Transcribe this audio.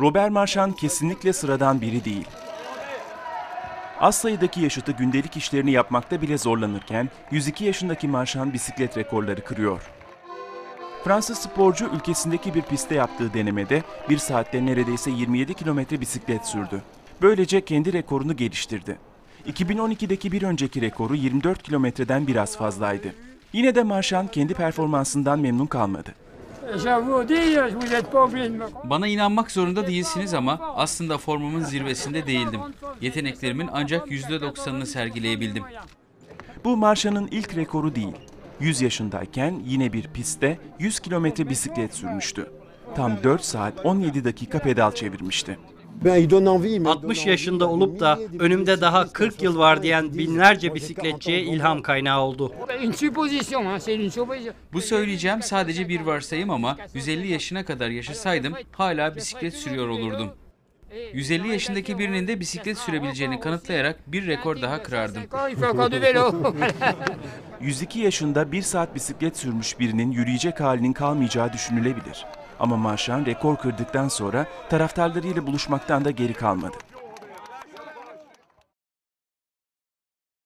Robert Marchand kesinlikle sıradan biri değil. Az sayıdaki yaşıtı gündelik işlerini yapmakta bile zorlanırken 102 yaşındaki Marchand bisiklet rekorları kırıyor. Fransız sporcu ülkesindeki bir pistte yaptığı denemede 1 saatte neredeyse 27 kilometre bisiklet sürdü. Böylece kendi rekorunu geliştirdi. 2012'deki bir önceki rekoru 24 kilometreden biraz fazlaydı. Yine de Marchand kendi performansından memnun kalmadı. Bana inanmak zorunda değilsiniz ama aslında formumun zirvesinde değildim. Yeteneklerimin ancak %90'ını sergileyebildim. Bu Marchand'ın ilk rekoru değil. 100 yaşındayken yine bir pistte 100 kilometre bisiklet sürmüştü. Tam 4 saat 17 dakika pedal çevirmişti. 60 yaşında olup da önümde daha 40 yıl var diyen binlerce bisikletçiye ilham kaynağı oldu. Bu söyleyeceğim sadece bir varsayım ama 150 yaşına kadar yaşasaydım hala bisiklet sürüyor olurdum. 150 yaşındaki birinin de bisiklet sürebileceğini kanıtlayarak bir rekor daha kırardım. Il fait encore du vélo. 102 yaşında 1 saat bisiklet sürmüş birinin yürüyecek halinin kalmayacağı düşünülebilir. Ama Marchand rekor kırdıktan sonra taraftarlarıyla buluşmaktan da geri kalmadı.